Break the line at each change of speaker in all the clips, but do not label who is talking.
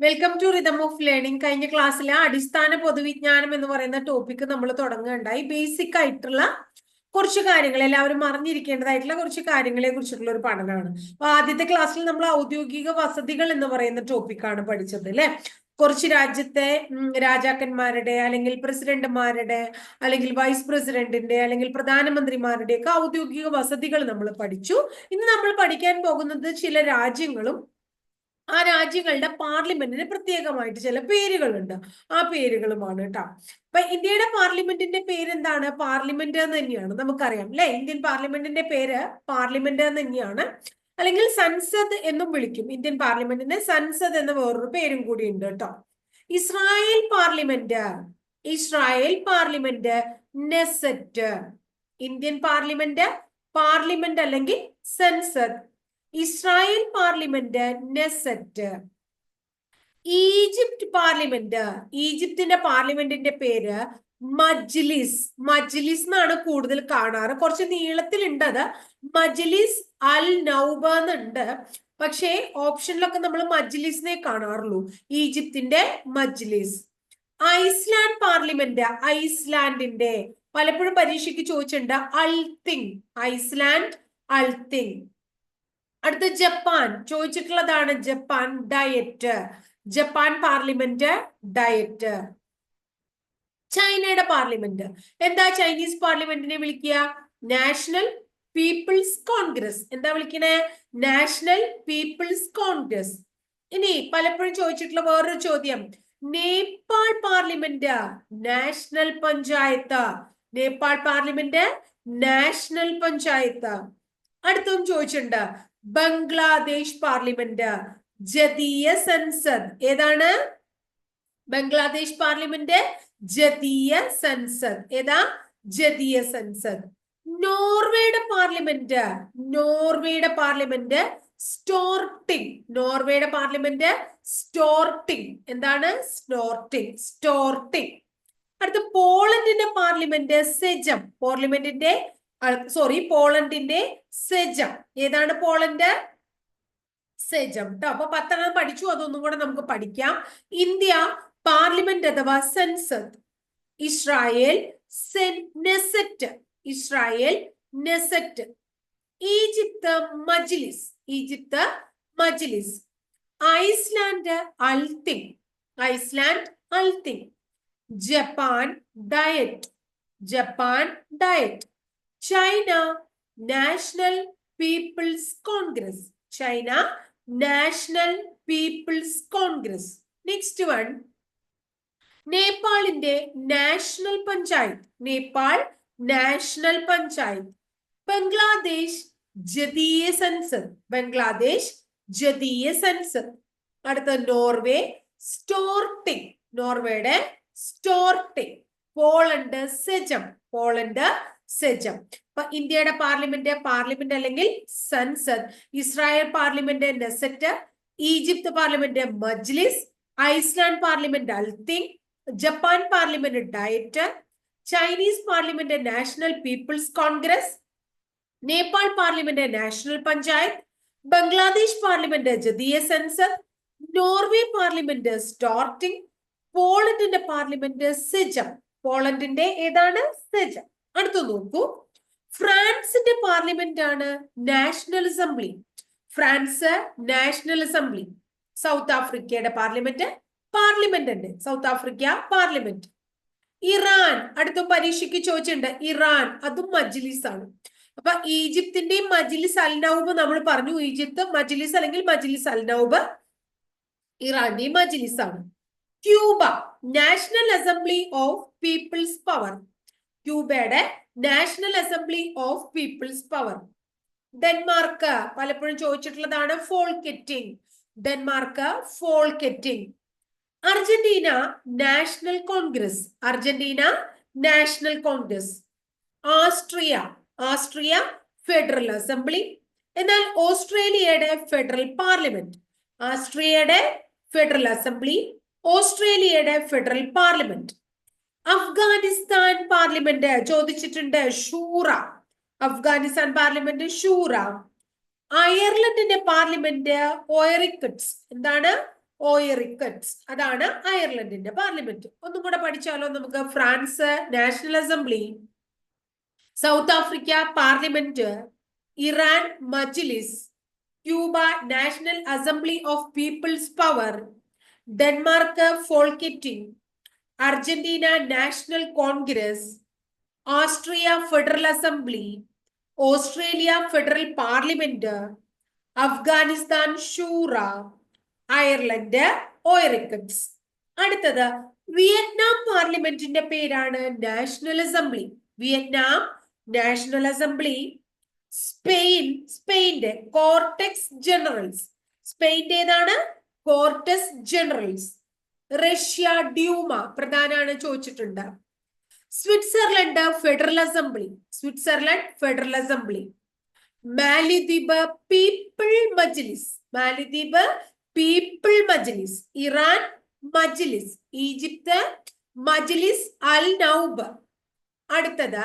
Welcome to rhythm of learning കഴിഞ്ഞ ക്ലാസ്സിലെ അടിസ്ഥാന പൊതുവിജ്ഞാനം എന്ന് പറയുന്ന ടോപ്പിക്ക് നമ്മൾ തുടങ്ങുകയുണ്ടായി. ബേസിക് ആയിട്ടുള്ള കുറച്ച് കാര്യങ്ങൾ എല്ലാവരും അറിഞ്ഞിരിക്കേണ്ടതായിട്ടുള്ള കുറച്ച് കാര്യങ്ങളെ കുറിച്ചിട്ടുള്ള ഒരു പഠനമാണ്. അപ്പൊ ആദ്യത്തെ ക്ലാസ്സിൽ നമ്മൾ ഔദ്യോഗിക വസതികൾ എന്ന് പറയുന്ന ടോപ്പിക്കാണ് പഠിച്ചത് അല്ലെ? കുറച്ച് രാജ്യത്തെ രാജാക്കന്മാരുടെ അല്ലെങ്കിൽ പ്രസിഡന്റുമാരുടെ അല്ലെങ്കിൽ വൈസ് പ്രസിഡന്റിന്റെ അല്ലെങ്കിൽ പ്രധാനമന്ത്രിമാരുടെയൊക്കെ ഔദ്യോഗിക വസതികൾ നമ്മൾ പഠിച്ചു. ഇന്ന് നമ്മൾ പഠിക്കാൻ പോകുന്നത് ചില രാജ്യങ്ങളും ആ രാജ്യങ്ങളുടെ പാർലമെന്റിന് പ്രത്യേകമായിട്ട് ചില പേരുകളുണ്ട്. ആ പേരുകളുമാണ് കേട്ടോ അപ്പൊ ഇന്ത്യയുടെ പാർലമെന്റിന്റെ പേര് എന്താണ് പാർലമെന്റ് എന്ന് തന്നെയാണ് നമുക്കറിയാം അല്ലെ ഇന്ത്യൻ പാർലമെന്റിന്റെ പേര് പാർലമെന്റ് എന്ന് തന്നെയാണ്. അല്ലെങ്കിൽ സൻസദ് എന്നും വിളിക്കും. ഇന്ത്യൻ പാർലമെന്റിന് സൻസദ് എന്ന വേറൊരു പേരും കൂടി ഉണ്ട് കേട്ടോ Israel parliament Israel parliament Knesset. Indian parliament parliament അല്ലെങ്കിൽ Sansad. Israel parliament Knesset Egypt parliament ഈജിപ്തിന്റെ പാർലമെന്റിന്റെ പേര് മജ്ലിസ്. മജ്ലിസ് എന്നാണ് കൂടുതൽ കാണാറ്. കുറച്ച് നീളത്തിലുണ്ട് അത്. മജ്ലിസ് അൽ നൗബ എന്നുണ്ട്. പക്ഷേ ഓപ്ഷനിലൊക്കെ നമ്മൾ മജ്ലിസിനെ കാണാറുള്ളൂ. ഈജിപ്തിന്റെ മജ്ലിസ്. ഐസ്ലാൻഡ് പാർലമെന്റ് ഐസ്ലാൻഡിന്റെ. പലപ്പോഴും പരീക്ഷയ്ക്ക് ചോദിച്ചിട്ടുണ്ട് അൾത്തിങ് ഐസ്ലാൻഡ് അൾത്തിങ് അടുത്ത Japan ചോദിച്ചിട്ടുള്ളതാണ് Japan Diet Japan parliament Diet ചൈനയുടെ പാർലമെന്റ് എന്താ ചൈനീസ് പാർലമെന്റിനെ വിളിക്കുക? നാഷണൽ പീപ്പിൾസ് കോൺഗ്രസ് എന്താ വിളിക്കണേ? നാഷണൽ പീപ്പിൾസ് കോൺഗ്രസ് ഇനി പലപ്പോഴും ചോദിച്ചിട്ടുള്ള വേറൊരു ചോദ്യം. Nepal parliament national panchayat. Nepal parliament national panchayat. അടുത്തും ചോദിച്ചിട്ടുണ്ട്. ബംഗ്ലാദേശ് പാർലമെന്റ്. ജതീയ സൻസദ് ഏതാണ്? ബംഗ്ലാദേശ് പാർലമെന്റ് ജതീയ സൻസദ് ഏതാ? ജതീയ സൻസദ് നോർവേയുടെ പാർലമെന്റ്. നോർവേയുടെ പാർലമെന്റ് സ്റ്റോർട്ടിംഗ് നോർവേയുടെ പാർലമെന്റ് സ്റ്റോർട്ടിംഗ് എന്താണ്? സ്റ്റോർട്ടിംഗ് സ്റ്റോർട്ടിംഗ് അടുത്ത പോളണ്ടിന്റെ പാർലമെന്റ് സെജം. പാർലമെന്റിന്റെ സോറി പോളണ്ടിന്റെ സെജം. ഏതാണ് പോളണ്ട്? സെജം ട്ടോ. അപ്പൊ പത്തെണ്ണം പഠിച്ചു. അതൊന്നും കൂടെ നമുക്ക് പഠിക്കാം. ഇന്ത്യ പാർലമെന്റ് അഥവാ Sansad Israel Knesset. Israel Knesset. Egypt Majlis. Egypt Majlis. Iceland Althing Iceland Althing Japan Diet. Japan Diet. China National People's Congress. China National People's Congress. Next one നേപ്പാളിന്റെ national panchayat. Nepal national panchayat. Bangladesh Jatiya Sansad. Bangladesh Jatiya Sansad. അടുത്ത Norway Storting നോർവേയുടെ Storting Poland Sejm. Poland Sejm അപ്പൊ ഇന്ത്യയുടെ parliament parliament അല്ലെങ്കിൽ Sansad. Israel parliament Knesset Egypt parliament Majlis Iceland parliament Althing Japan parliament Diet Chinese parliament National People's Congress Nepal parliament National Panchayat Bangladesh parliament Jatiya Sangsad Norway parliament Storting പോളണ്ടിന്റെ parliament Sejm പോളണ്ടിന്റെ ഏതാണ്? Sejm അടുത്ത് നോക്കൂ. ഫ്രാൻസിന്റെ parliament ആണ് National Assembly France National Assembly South ആഫ്രിക്കയുടെ parliament parliament ഉണ്ട്. South Africa parliament Iran അടുത്ത പരീക്ഷയ്ക്ക് ചോദിച്ചിട്ടുണ്ട്. ഇറാൻ അതും മജ്ലിസ് ആണ്. അപ്പൊ ഈജിപ്തിന്റെയും മജ്ലിസ് അൽനൌബ് നമ്മൾ പറഞ്ഞു. ഈജിപ്ത് മജ്ലിസ് അല്ലെങ്കിൽ മജ്ലിസ് അൽനൌബ് ഇറാന്റെയും മജ്ലിസ് ആണ്. Cuba National Assembly of People's Power ക്യൂബയുടെ National Assembly of People's Power. Denmark പലപ്പോഴും ചോദിച്ചിട്ടുള്ളതാണ് Folketing Denmark Folketing Argentina National Congress. Argentina National Congress. Austria Austria Federal Assembly. എന്നാൽ ഓസ്ട്രേലിയയുടെ ഫെഡറൽ പാർലമെന്റ്. ഓസ്ട്രിയയുടെ ഫെഡറൽ അസംബ്ലി ഓസ്ട്രേലിയയുടെ ഫെഡറൽ പാർലമെന്റ്. അഫ്ഗാനിസ്ഥാൻ പാർലമെന്റ് ചോദിച്ചിട്ടുണ്ട് ഷൂറ. Afghanistan parliament Shura. അയർലൻഡിന്റെ parliament Oireachtas എന്താണ്? Oireachtas അതാണ് അയർലൻഡിന്റെ parliament ഒന്നും കൂടെ പഠിച്ചാലോ നമുക്ക് France National Assembly. South Africa parliament Iran Majlis Cuba National Assembly of People's Power Denmark Folketing Argentina National Congress Austria Federal Assembly Australia Federal Parliament Afghanistan Shura Ireland Oireachtas അടുത്തത് Vietnam പാർലമെന്റിന്റെ പേരാണ് National Assembly. Vietnam National Assembly. Spain സ്പെയിന്റെ Cortes Generales. സ്പെയിന്റെ ഏതാണ് Cortes Generales. Russia Duma പ്രധാനാണ് ചോദിച്ചിട്ടുണ്ട്. Switzerland Federal Assembly. Switzerland Federal Assembly. മാലിദ്വീപ് people മജ്ലിസ്. മാലിദ്വീപ് പീപ്പിൾ മജ്ലിസ്. ഇറാൻ മജ്ലിസ്. ഈജിപ്ത് മജ്ലിസ് അൽ നൌബ്. അടുത്തത്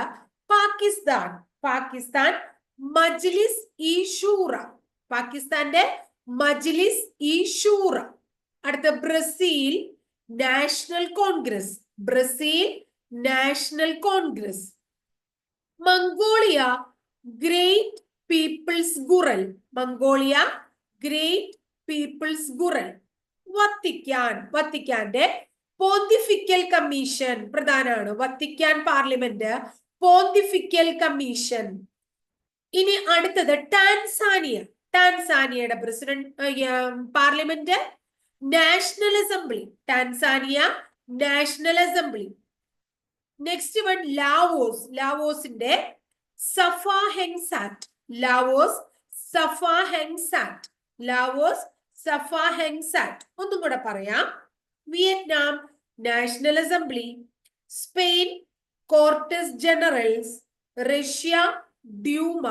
പാകിസ്ഥാൻ. പാകിസ്ഥാൻ മജ്ലിസ് ഇ ഷൂറ. പാകിസ്ഥാന്റെ മജ്ലിസ് ഇ ഷൂറ. അടുത്ത Brazil National Congress Brazil National Congress. Mongolia Great People's Khural. Mongolia Great People's Khural. Vatican വത്തിക്കാന്റെ pontifical commission പ്രധാനമാണ് വത്തിക്കാൻ പാർലമെന്റ് പോന്തിഫിക്കൽ കമ്മീഷൻ ഇനി അടുത്തത് Tanzania. ടാൻസാനിയയുടെ president parliament National Assembly Tanzania National Assembly next one Laos ലാവോസിന്റെ Sapha Hengsat Laos Sapha Hengsat Laos Sapha Hengsat ഒന്നും കൂടെ പറയാം. Vietnam National Assembly Spain Cortes Generales Russia Duma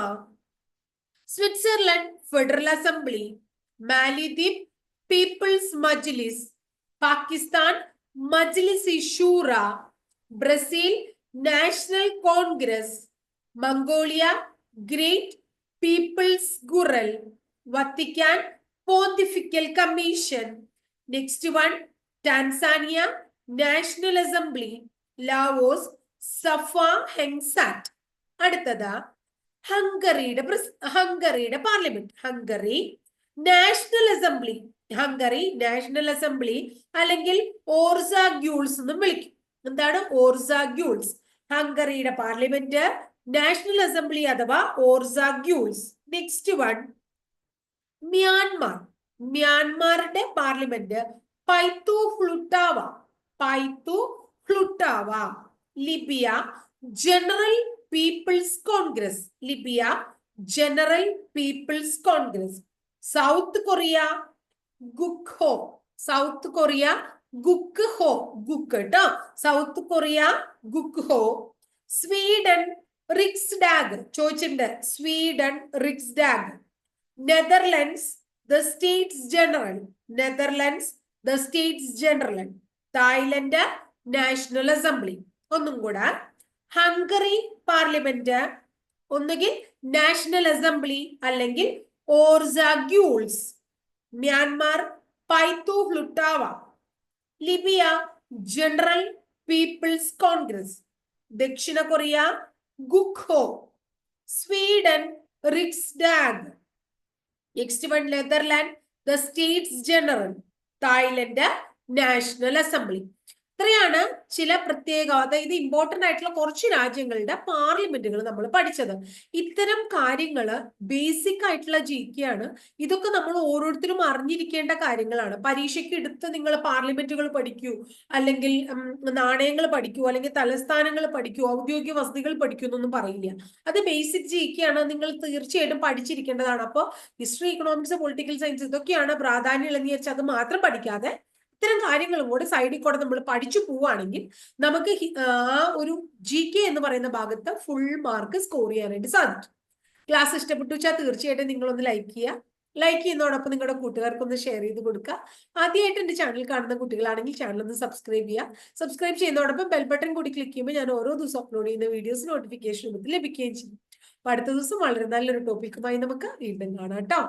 Switzerland Federal Assembly മാലിദ്വീപ് People's Majlis Pakistan Majlis Shura Brazil National Congress Mongolia Great People's Khural Vatican Pontifical Commission next one Tanzania National Assembly Laos Sapha Heng Xat അടുത്തത് ഹംഗറിയുടെ ഹംഗറിയുടെ parliament Hungary National Assembly Hungary National Assembly അല്ലെങ്കിൽ Orszaggyules എന്നും വിളിക്കും. എന്താണ് Orszaggyules ഹംഗറിയുടെ parliament national Assembly അഥവാ Orszaggyules next one Myanmar മ്യാൻമാറിന്റെ parliament Pyithu Hluttaw Pyithu Hluttaw Libya General People's Congress Libya General People's Congress South Korea Gukhoe South Korea ഗുക്ക് ഹോ. ഗുക്ക് കേട്ടോ south Korea ഗുക്ക് ഹോ. Sweden റിക്സ് ഡാഗ് ചോദിച്ചിട്ടുണ്ട്. Sweden Riksdag Netherlands the States General. Netherlands the States General. Thailand National Assembly. ഒന്നും കൂടെ. Hungary parliament. ഒന്നുകിൽ National Assembly അല്ലെങ്കിൽ Orszaggyules. Myanmar Pyithu Hluttaw Libya General People's Congress ദക്ഷിണ Korea Gukhoe Sweden Riksdag next one Netherland the States General Thailand National Assembly. ഇത്രയാണ് ചില പ്രത്യേക അതായത് important ആയിട്ടുള്ള കുറച്ച് രാജ്യങ്ങളുടെ പാർലമെന്റുകൾ നമ്മൾ പഠിച്ചത്. ഇത്തരം കാര്യങ്ങൾ ബേസിക് ആയിട്ടുള്ള ജി ആണ്. ഇതൊക്കെ നമ്മൾ ഓരോരുത്തരും അറിഞ്ഞിരിക്കേണ്ട കാര്യങ്ങളാണ്. പരീക്ഷയ്ക്ക് എടുത്ത് നിങ്ങൾ പാർലമെന്റുകൾ പഠിക്കൂ അല്ലെങ്കിൽ നാണയങ്ങൾ പഠിക്കൂ അല്ലെങ്കിൽ തലസ്ഥാനങ്ങൾ പഠിക്കൂ ഔദ്യോഗിക വസതികൾ പഠിക്കൂ എന്നൊന്നും പറയില്ല. അത് ബേസിക് ജി ആണ്. നിങ്ങൾ തീർച്ചയായിട്ടും പഠിച്ചിരിക്കേണ്ടതാണ്. അപ്പോൾ ഹിസ്റ്ററി ഇക്കണോമിക്സ് പൊളിറ്റിക്കൽ സയൻസ് ഇതൊക്കെയാണ് പ്രാധാന്യം വെച്ചാൽ അത് മാത്രം പഠിക്കാതെ ഇത്തരം കാര്യങ്ങളും കൂടെ സൈഡിൽ കൂടെ നമ്മൾ പഠിച്ചു പോവുകയാണെങ്കിൽ നമുക്ക് ആ ഒരു ജി കെ എന്ന് പറയുന്ന ഭാഗത്ത് ഫുൾ മാർക്ക് സ്കോർ ചെയ്യാനായിട്ട് സാധിക്കും. ക്ലാസ് ഇഷ്ടപ്പെട്ടു വെച്ചാൽ തീർച്ചയായിട്ടും നിങ്ങളൊന്ന് ലൈക്ക് ചെയ്യുക. ലൈക്ക് ചെയ്യുന്നതോടൊപ്പം നിങ്ങളുടെ കൂട്ടുകാർക്കൊന്ന് ഷെയർ ചെയ്ത് കൊടുക്കുക. ആദ്യമായിട്ട് എന്റെ ചാനൽ കാണുന്ന കുട്ടികളാണെങ്കിൽ ചാനൽ ഒന്ന് സബ്സ്ക്രൈബ് ചെയ്യുക. സബ്സ്ക്രൈബ് ചെയ്യുന്നതോടൊപ്പം ബെൽ ബട്ടൺ കൂടി ക്ലിക്ക് ചെയ്യുമ്പോൾ ഞാൻ ഓരോ ദിവസം അപ്ലോഡ് ചെയ്യുന്ന വീഡിയോസ് നോട്ടിഫിക്കേഷൻ ലഭിക്കുകയും ചെയ്യും. അപ്പൊ അടുത്ത ദിവസം വളരെ നല്ലൊരു ടോപ്പിക്കുമായി നമുക്ക് വീണ്ടും കാണാം കേട്ടോ.